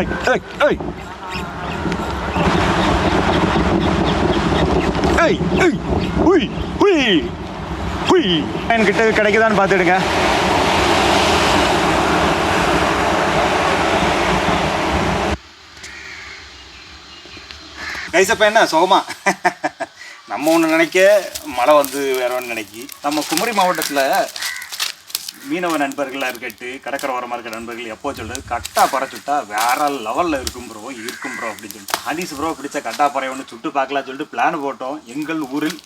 ஏய் ஏய் ஏய் ஏய் ஏய் உய் உய் உய் என்கிட்ட கிடைக்குதான்னு பார்த்துடுங்க. கைசப்ப என்ன? சோகமா? நம்ம ஒன்று நினைக்க மழை வந்து வேற ஒன்று நினைக்கி. நம்ம குமரி மாவட்டத்தில் மீனவ நண்பர்களாக இருக்கட்டு கடற்கரை ஓரமாக இருக்கிற நண்பர்கள் எப்போ சொல்கிறது கட்டா பறை சுட்டா வேற லெவலில் இருக்கும் ப்ரோ இருக்கும் ப்ரோ அப்படின்னு சொல்லிட்டு. ஹாலிஸ் ப்ரோ பிடிச்ச கட்டா பறை ஒன்று சுட்டு பார்க்கலாம் சொல்லிட்டு பிளான் போட்டோம். எங்கள் ஊரில்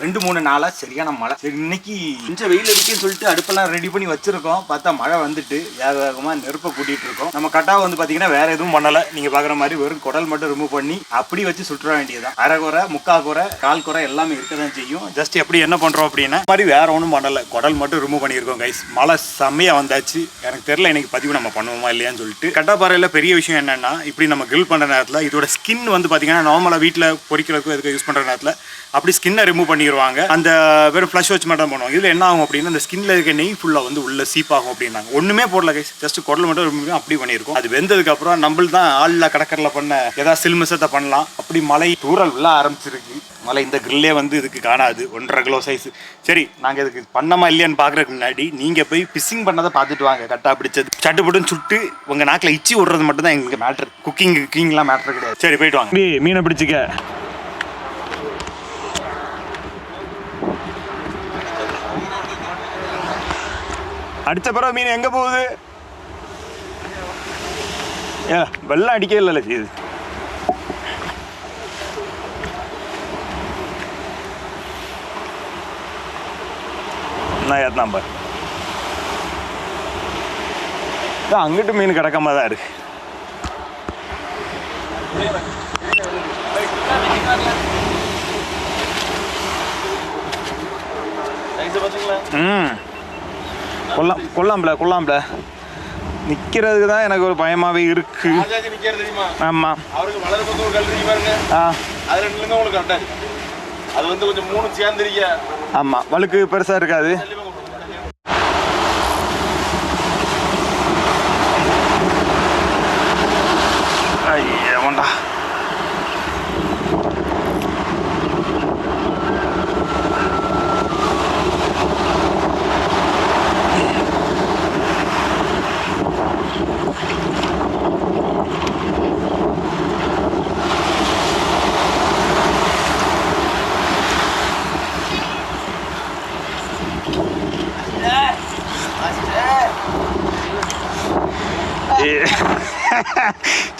ரெண்டு மூணு நாளாக சரியான மழை. சரி இன்னைக்கு கொஞ்சம் வெயில் அடிக்குன்னு சொல்லிட்டு அடுப்பெல்லாம் ரெடி பண்ணி வச்சிருக்கோம். பார்த்தா மழை வந்துட்டு வேக வேகமாக நெருப்பை கூட்டிகிட்டு இருக்கோம். நம்ம கட்டா வந்து பார்த்தீங்கன்னா வேற எதுவும் பண்ணலை. நீங்கள் பார்க்குற மாதிரி வெறும் குடல் மட்டும் ரிமூவ் பண்ணி அப்படி வச்சு சுற்றுற வேண்டியதுதான். அரை குறை முக்கா குறை கால் குறை எல்லாமே இருக்க தான் செய்யும். ஜஸ்ட் எப்படி என்ன பண்ணுறோம் அப்படின்னா மாதிரி வேற ஒன்றும் பண்ணலை. குடல் மட்டும் ரிமூவ் பண்ணியிருக்கோம் கைஸ் மழை செம்மையாக வந்தாச்சு. எனக்கு தெரியல இன்னைக்கு பதிவு நம்ம பண்ணுவோமா இல்லையான்னு சொல்லிட்டு. கட்டாப்பாறையில் பெரிய விஷயம் என்னென்னா இப்படி நம்ம கிரில் பண்ணுற நேரத்தில் இதோட ஸ்கின் வந்து பார்த்தீங்கன்னா நார்மலாக வீட்டில் பொறிக்கிறதுக்கு இதுக்கு யூஸ் பண்ணுற நேரத்தில் அப்படி ஸ்கின்னை ரிமூவ் பண்ணிடுவாங்க அந்த வெறும் ஃப்ளஷ் வச்சு மட்டும் பண்ணுவாங்க. இதில் என்ன ஆகும் அப்படின்னா அந்த ஸ்கின்ல இருக்க நெய் ஃபுல்லாக வந்து உள்ள சீப் ஆகும் அப்படின்னாங்க. ஒன்றுமே போடல கைஸ் ஜஸ்ட் குடல் மட்டும் ரிமூவ் அப்படி பண்ணியிருக்கோம் அது வெந்ததுக்கு அப்புறம் நம்மள தான் ஆளில் கடற்கரில் பண்ண ஏதாவது சில்மிசத்தை பண்ணலாம். அப்படி மலை தூரல் விழ ஆரம்பிச்சிருக்கு. மலை இந்த கிரில்லே வந்து இதுக்கு காணாது. ஒன்றரை கிலோ சைஸ் சரி நாங்கள் இதுக்கு பண்ணமா இல்லையான்னு பார்க்குறதுக்கு முன்னாடி நீங்கள் போய் பிஸ்ஸிங் பண்ணதை பார்த்துட்டு வாங்க. கட்டாக பிடிச்சது. சட்டுப்பட்டுன்னு சுட்டு உங்கள் நாக்கில் இச்சி விடுறது மட்டும் தான் எங்களுக்கு மேட்ரு குக்கிங் குக்கிங்லாம் மேட்ரு கிடையாது. சரி போயிட்டு வாங்க. மீனை பிடிச்சிக்க. அடித்த பிறகு மீன் எங்கே போகுது? ஏ வெள்ளம் அடிக்கவே இல்லைல்ல செய்யுது நான் ஏத்தான் தான் அங்கிட்டு மீன் கிடக்காம தான் இருக்கு. ம். கொல்லாம் கொல்லாம்ல கொல்லாம்ல. நிற்கிறதுக்கு தான் எனக்கு ஒரு பயமாவே இருக்கு. ஆமாம் அவருக்கு வளர பக்கம் ஒரு கல் பாருங்க. ஆ. அது ரெண்டுல உங்களுக்கு கரெக்டா இருக்கு. அது வந்து கொஞ்சம் மூணு சேர்ந்துருக்க. ஆமாம் வழுக்கு பெருசாக இருக்காது. ஐயவன்டா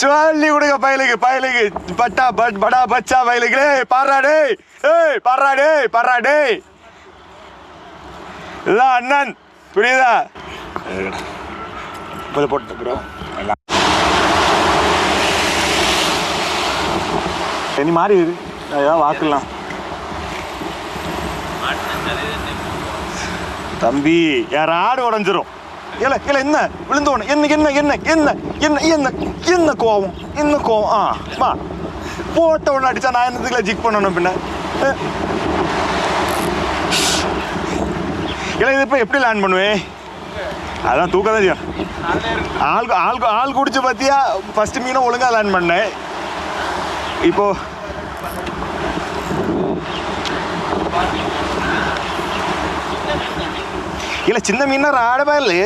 சொல்லி கொடுங்க பயலுக்கு பயலுக்கு. பட்டா பட் படா பச்சா பயலுக்கு. டேய் பாடுறா டேய். ஏய் பாடுறா டேய் பாடுறா டேய். இதான் அண்ணன். புரியுதா? இப்போ போட்டுருக்குறோம் எல்லாம். இனி மாறி ஏதாவது வாக்கலாம். தம்பி யார் ஆடு உடஞ்சிரும். இல்ல இல்ல என்ன? விழுந்தோணும் என்ன என்ன என்ன என்ன என்ன என்ன என்ன கோவம்? என்ன கோவம்? ஆ வா. போட்ட உடனே அடிச்சா நான் என்னதுக்குள்ள ஜிக் பண்ணணும் பின்ன? அஹ். இல்ல இது இப்போ எப்படி லேண்ட் பண்ணுவேன் அதான் தூக்கம் தான் செய்யும். ஆள் ஆள் ஆள் குடிச்சு பார்த்தியா ஃபஸ்ட்டு மீனும் ஒழுங்காக லேர்ன் பண்ணேன் இப்போ இல்லை சின்ன மீன்னா ராடமா இல்லை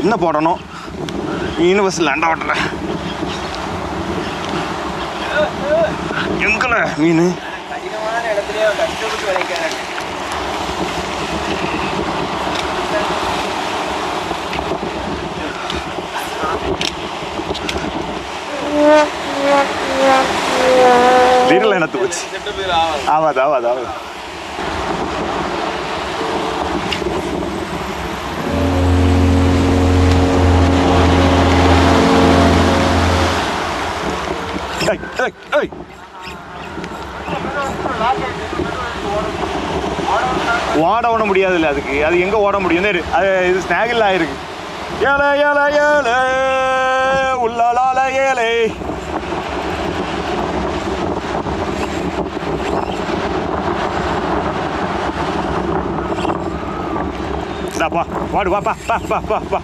என்ன போடணும்? மீன் பஸ் லேண்டா ஓட்டுறேன். எங்கண்ணே மீன். வீரல் எனக்கு போச்சு. ஆவாது ஆவாது ஆவாது. ஓட ஓட முடியாது இல்லை அதுக்கு. அது எங்கே ஓட முடியும்? அது இது ஸ்நாகில் ஆயிருக்கு. ஏழை ஏழை ஏழை உள்ளால ஏழை பா. ஓடு வா பா பா பா பா பா.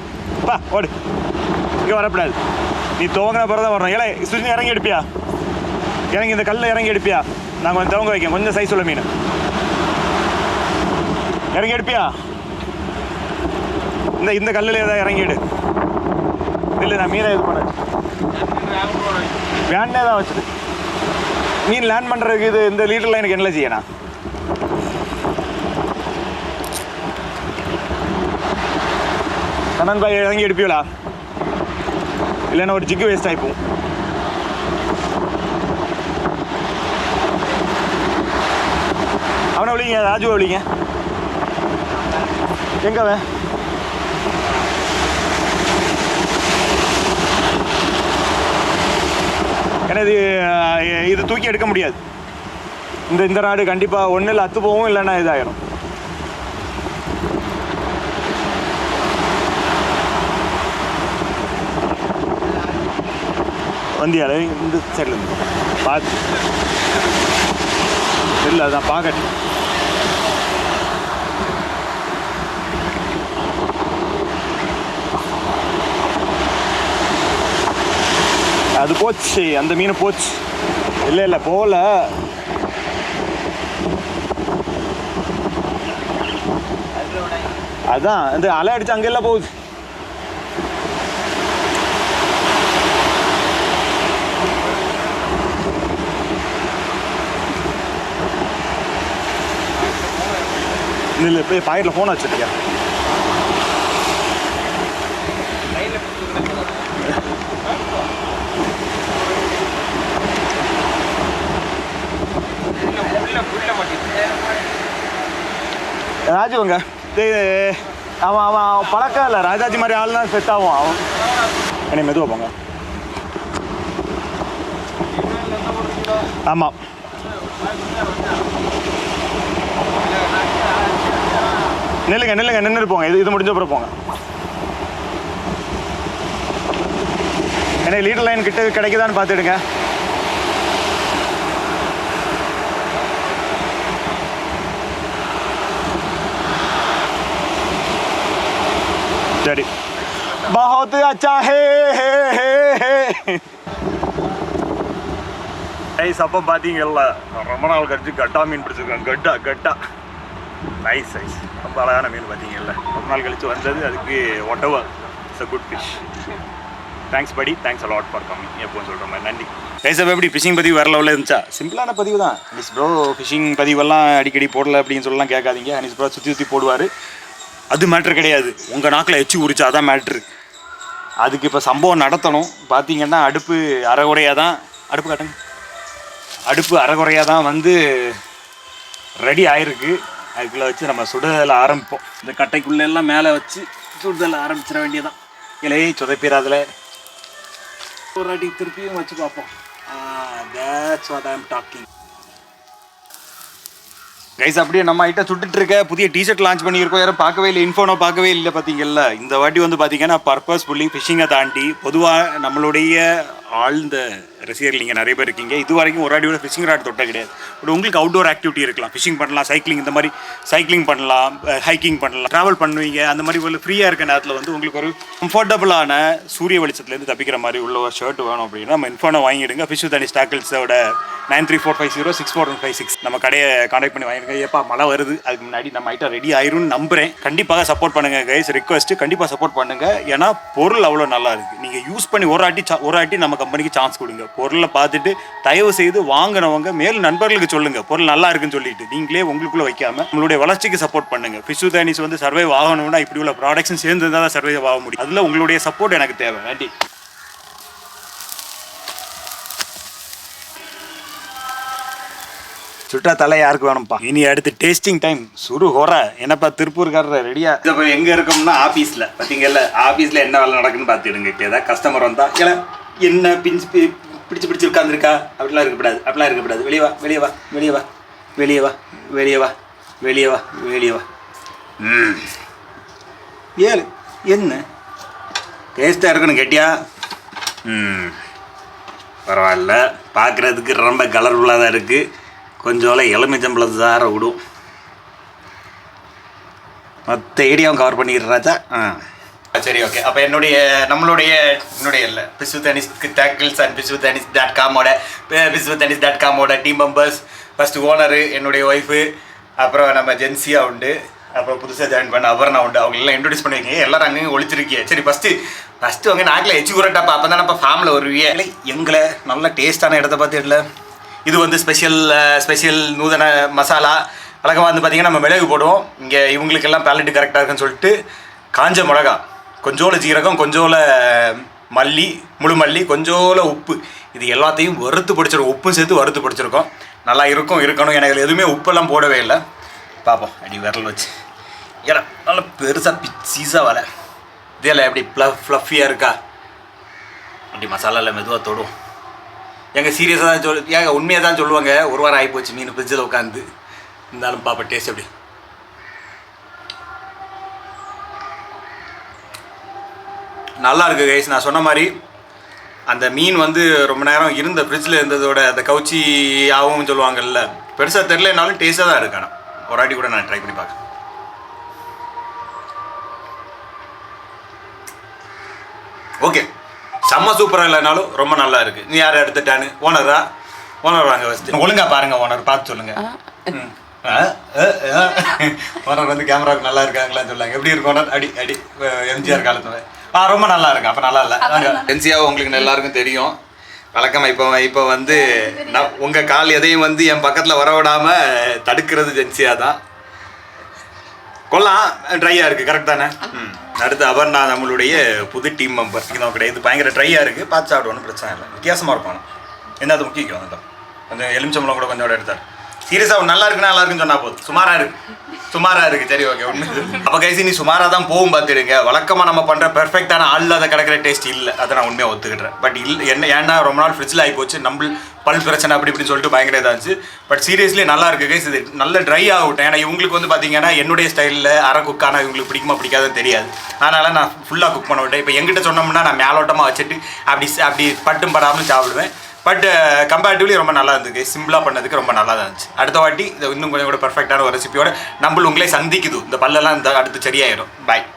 பா ஓடு. இங்கே வரக்கூடாது நீ துவங்கின பிறந்த வரணும். ஏழை சுற்றி இறங்கி எடுப்பியா இறங்கி இந்த கல்லில் இறங்கி எடுப்பியா? நான் கொஞ்சம் துவங்க வைக்கேன். கொஞ்சம் சைஸ் உள்ள மீன். இறங்கி எடுப்பியா? இந்த இந்த கல்லில் ஏதாவது இறங்கி எடு. இல்லை நான் மீனை இது பண்ண வேண்டே தான் வச்சுது மீன் லேண்ட் பண்ணுறதுக்கு இது இந்த லீட்டரில் எனக்கு என்ன செய்யணும்? கண்ணன் பாய் இறங்கி எடுப்பீங்களா இல்லைன்னா ஒரு ஜிக்கு வேஸ்ட் ஆகிப்போம் அவனை விളിங்க ராஜுவை விളിங்க எங்க அவன்? ஏன்னா இது இது தூக்கி எடுக்க முடியாது. இந்த இந்த நாடு கண்டிப்பாக ஒன்றும் இல்லை அத்து போகும் இல்லைன்னா இதாயிரும். வந்தியால இந்த சைடில் இருந்து பார்த்து இல்லை அதான் பார்க்கட்டு அது போச்சு. அந்த மீன் போச்சு. இல்லை இல்லை போகல அதான் இந்த அலை அடிச்சு அங்கெல்லாம் போகுது. இல்லை போய் பாக்கெட்டில் ஃபோன் வச்சுருக்கியா கையில் உள்ள உள்ள மாட்டேங்குது ராஜுவங்க அவன் அவன் பழக்கம் இல்லை. ராஜாஜி மாதிரி ஆள் தான் செட் ஆகும் அவன். என்னை மெதுவாக போங்க. ஆமாம் நில்லுங்க நில்லுங்க நின்று போங்க. இது இது முடிஞ்ச அப்புறம் போங்க. என்ன லீடர் லைன் கிட்ட கிடைக்குதான்னு பார்த்துடுங்க. சரி பஹத் அச்சா ஹே ஹே ஹே ஹே நைஸ் அப்போ பார்த்தீங்கல்ல ரொம்ப நாள் கழிச்சு கட்டா மீன் பிடிச்சிருக்கேன் கட்டா கட்டா நைஸ் நைஸ் ரொம்ப அழகான மீன் பார்த்தீங்கல்ல ரொம்ப நாள் கழிச்சு வந்தது அதுக்கு whatever it's a good fish thanks படி thanks a lot for coming எப்போவும் சொல்கிற மாதிரி. நன்றி. ரைஸ் அப்போ எப்படி ஃபிஷிங் பதிவு வர லெவலில் இருந்துச்சா? சிம்பிளான பதிவு தான். ஹனிஸ் ப்ரோ ஃபிஷிங் பதிவெல்லாம் அடிக்கடி போடல அப்படின்னு சொல்லலாம் கேட்காதீங்க. ஹனிஸ் ப்ரோ சுற்றி சுற்றி போடுவார். அது மேட்ரு கிடையாது. உங்கள் நாக்கில் எச்சு உரிச்சா தான் மேட்ரு அதுக்கு இப்போ சம்பவம் நடத்தணும். பார்த்தீங்கன்னா அடுப்பு அரைகுறையாக தான் அடுப்பு காட்டுங்க. அடுப்பு அறகுறையாக தான் வந்து ரெடி ஆயிருக்கு. அதுக்குள்ளே வச்சு நம்ம சுடுதல் ஆரம்பிப்போம். இந்த கட்டைக்குள்ளே எல்லாம் மேலே வச்சு சுடுதல் ஆரம்பிச்சிட வேண்டியதான் இலையை சுதப்பிடாதில் ஒரு வாட்டி திருப்பியும் வச்சு பார்ப்போம். That's what I'm talking guys அப்படியே நம்ம ஐட்ட சுட்டுட்டு இருக்க புதிய டிஷர்ட் லான்ச் பண்ணியிருக்கோம். யாரும் பார்க்கவே இல்லை. இன்ஃபோனோ பார்க்கவே இல்லை பார்த்தீங்கல்ல. இந்த வாட்டி வந்து பார்த்தீங்கன்னா பர்பஸ்ஃபுல்லி ஃபிஷிங்கை தாண்டி பொதுவாக நம்மளுடைய ஆழ்ந்த ரசிகர்கள் நீங்கள் நிறைய பேர் இருக்கீங்க. இது வரைக்கும் ஒரு அடியோட ஃபிஷிங் ராட் தொட்ட கிடையாது. பட் உங்களுக்கு அவுட்டோர் ஆக்டிவிட்டி இருக்கலாம். ஃபிஷிங் பண்ணலாம் சைக்கிளிங் இந்த மாதிரி சைக்கிளிங் பண்ணலாம் ஹைக்கிங் பண்ணலாம் ட்ராவல் பண்ணுவீங்க. அந்த மாதிரி ஒரு ஃப்ரீயாக இருக்க நேரத்தில் வந்து உங்களுக்கு ஒரு கம்ஃபர்டபுளான சூரிய வெளிச்சத்துலேருந்து தப்பிக்கிற மாதிரி உள்ள ஒரு ஷர்ட் வேணும் அப்படின்னா நம்ம இன்ஃபோனை வாங்கிடுங்க. ஃபிஷ் தனி ஸ்டாக்கிள்ஸோட nine three four five zero six four one five six நம்ம கடையை காண்டாக்ட் பண்ணி வாங்கிடுங்க. ஏப்பா மழை வருது. அதுக்கு முன்னாடி நம்ம ஐட்டம் ரெடி ஆயிரும்னு நம்புறேன். கண்டிப்பாக சப்போர்ட் பண்ணுங்கள் கைஸ் ரிக்வஸ்ட்டு கண்டிப்பாக சப்போர்ட் பண்ணுங்கள் ஏன்னா பொருள் அவ்வளோ நல்லா இருக்குது நீங்கள் யூஸ் பண்ணி ஒரு ஆட்டி சா- ஒரு ஆட்டி நம்ம கம்பெனிக்கு சான்ஸ் கொடுங்க. பொருளை பார்த்துட்டு தயவு செய்து வாங்கினவங்க மேல் நண்பர்களுக்கு சொல்லுங்க. பொருள் நல்லா இருக்குன்னு சொல்லிட்டு. நீங்களே உங்களுக்குள்ளே வைக்காம நம்மளுடைய வளர்ச்சிக்கு சப்போர்ட் பண்ணுங்க. ஃபிஷு தேனிஸ் வந்து சர்வைவ் ஆகணும்னா இப்படி உள்ள ப்ராடக்ட்ஸும் சேர்ந்து தான் சர்வைவ் ஆக முடியும். அதில் உங்களுடைய சப்போர்ட் எனக்கு தேவை. நன்றி. சுட்டா தலை யாருக்கு வேணும்ப்பா? இனி அடுத்து டேஸ்டிங் டைம் சுரு ஹொர என்னப்பா திருப்பூர்காரர் ரெடியா இப்போ எங்க இருக்கோம்னா ஆபீஸ்ல பாத்தீங்கல்ல ஆபீஸ்ல என்ன வேலை நடக்குன்னு பாத்துடுங்க இப்போ ஏதாவது கஸ்டமர் வந்தா என்ன பிஞ்சு பி- பிடிச்சு பிடிச்சு உட்காந்துருக்கா அப்படிலாம் இருக்கக்கூடாது அப்படிலாம் இருக்கக்கூடாது வெளியே வா வெளியே வா வெளியே வா வெளியே வா வெளியே வா வெளியே வா வெளியே வா. ம். ஏழு. என்ன? டேஸ்ட்டாக இருக்கணும் கெட்டியா? ம். பரவாயில்ல. பார்க்குறதுக்கு ரொம்ப கலர்ஃபுல்லாக தான் இருக்குது கொஞ்சோல எலுமிச்சம்பழம் சார விடும். மொத்த ஏரியாவும் கவர் பண்ணிடுறாச்சா ஆ. சரி ஓகே அப்போ என்னுடைய நம்மளுடைய என்னுடைய இல்லை பிசு தனிஸ் டேக்கிள்ஸ் அண்ட் பிசு தனிஸ் டாட் காமோட பிசு தனிஸ் டாட் காமோட டீம் மெம்பர்ஸ் ஃபஸ்ட்டு ஓனரு என்னுடைய ஒய்ஃபு அப்புறம் நம்ம ஜென்சியா உண்டு. அப்புறம் புதுசாக ஜாயின் பண்ண அபர்ணா உண்டு. அவங்க எல்லாம் இன்ட்ரடியூஸ் பண்ணிருக்கீங்க. எல்லாரும் அங்கேயும் ஒழிச்சிருக்கீங்க சரி ஃபஸ்ட்டு ஃபஸ்ட்டு அவங்க நாட்டில் எச்சு கூறட்டாப்பா அப்போ தானே ஃபார்மில் வருவீங்க இல்லை எங்களை நல்ல டேஸ்டான இடத்த பார்த்து இல்லை இது வந்து ஸ்பெஷல் ஸ்பெஷல் நூதன மசாலா. வழக்கமாக வந்து பார்த்திங்கன்னா நம்ம மிளகு போடுவோம். இங்கே இவங்களுக்கெல்லாம் பேலட்டு கரெக்டாக இருக்குன்னு சொல்லிட்டு காஞ்ச மிளகா. கொஞ்சோல ஜீரகம் கொஞ்சோல மல்லி முழு மல்லி கொஞ்சோல உப்பு. இது எல்லாத்தையும் வறுத்து பிடிச்சிருக்கோம். உப்பும் சேர்த்து வறுத்து பிடிச்சிருக்கோம். நல்லா இருக்கும் இருக்கணும். எனக்கு எதுவுமே உப்பெல்லாம் போடவே இல்லை. பார்ப்போம் அடி விரல் வச்சு. ஏன்னா நல்லா பெருசாக பிச்சீஸாக வலை. இதெல்லாம் எப்படி ப்ளஃப் ஃப்ளஃபியாக இருக்கா? அப்படி மசாலாவில் மெதுவாக தொடும். எங்கள் சீரியஸாக தான் சொல் ஏங்க உண்மையாக தான் சொல்லுவாங்க. ஒரு வாரம் ஆகிப்போச்சு மீன் ஃப்ரிட்ஜில் உட்காந்து இருந்தாலும் பாப்பா டேஸ்ட் எப்படி? நல்லா இருக்கு கைஸ் நான் சொன்ன மாதிரி அந்த மீன் வந்து ரொம்ப நேரம் இருந்த ஃப்ரிட்ஜில் இருந்ததோட அந்த கவுச்சி ஆகும் சொல்லுவாங்கல்ல பெருசாக தெரிலனாலும் டேஸ்ட்டாக தான் இருக்கு ஆனால் ஒரு வாட்டி கூட நான் ட்ரை பண்ணி பார்க்குறேன் ஓகே செம்ம சூப்பராக இல்லைனாலும் ரொம்ப நல்லா இருக்கு. நீ யார் எடுத்துட்டான்னு ஓனரா ஓனர் வாங்க ஃபஸ்ட்டு ஒழுங்கா பாருங்க ஓனர் பார்த்து சொல்லுங்க. ஓனர் வந்து கேமராவுக்கு நல்லா இருக்காங்களான்னு சொல்லாங்க. எப்படி இருக்கும் ஓனர் அடி அடி. எம்ஜிஆர் காலத்துல. ஆ ரொம்ப நல்லா இருக்கு அப்போ நல்லா இல்லை என்சியாவை உங்களுக்கு எல்லாருக்கும் தெரியும். வழக்கமாக இப்போ இப்போ வந்து நான் உங்கள் கால் எதையும் வந்து என் பக்கத்தில் வர விடாம தடுக்கிறது ஜென்சியா தான். கொல்லாம் ட்ரையாக இருக்குது கரெக்ட் தானே? ம். அடுத்து அபர்ணா நம்மளுடைய புது டீம் மெம்பர் இது கிடையாது. பயங்கர ட்ரையாக இருக்குது பார்த்து சாப்பிடுவோம். பிரச்சனை இல்லை. வித்தியாசமாக ஆனால். என்ன அது முக்கியம்? கொஞ்சம் எலுமிச்சம்பளம் கூட கொஞ்சம் எடுத்தார். சீரியஸாக நல்லா இருக்குன்னா நல்லா இருக்குன்னு சொன்னா போதும். சுமாராக இருக்கு. சுமாராக இருக்கு. சரி ஓகே ஒன்று அப்போ கைசி நீ சுமாராக தான் போகும் பார்த்துடுங்க வழக்கமாக நம்ம பண்ணுற பெர்ஃபெக்டான அதை கிடக்கிற டேஸ்ட் இல்லை. அதை நான் உண்மையாக ஒத்துக்கிட்டேன் பட் இல்லை என்ன ஏன்னா ரொம்ப நாள் ஃப்ரிட்ஜில் ஆகி போச்சு. நம்ம பல் பிரச்சனை அப்படி இப்படின்னு சொல்லிட்டு பயங்கர இதாக இருந்துச்சு. பட் சீரியஸ்லி நல்லா இருக்கு கைஸ் இது நல்ல ட்ரை ஆகட்டும். ஏன்னா இவங்களுக்கு வந்து பார்த்தீங்கன்னா என்னுடைய ஸ்டைலில் அரை குக்கான இவங்களுக்கு பிடிக்குமா பிடிக்காதுன்னு தெரியாது. அதனால் நான் ஃபுல்லாக குக் பண்ண விட்டேன். இப்போ எங்கிட்ட சொன்னோம்னா நான் மேலோட்டமாக வச்சுட்டு அப்படி அப்படி பட்டும் படாமல் சாப்பிடுவேன். பட் கம்பேரிட்டிவ்லி uh, ரொம்ப நல்லா இருந்துச்சு சிம்பிளாக பண்ணதுக்கு ரொம்ப நல்லா தான் இருந்துச்சு. அடுத்த வாட்டி இது இன்னும் கொஞ்சம் கூட பர்ஃபெக்டான ஒரு ரெசிபியோட நம்மள உங்களே சந்திக்குது. இந்த பல்லெல்லாம் இந்த அடுத்து சரியாயிடும் பாய்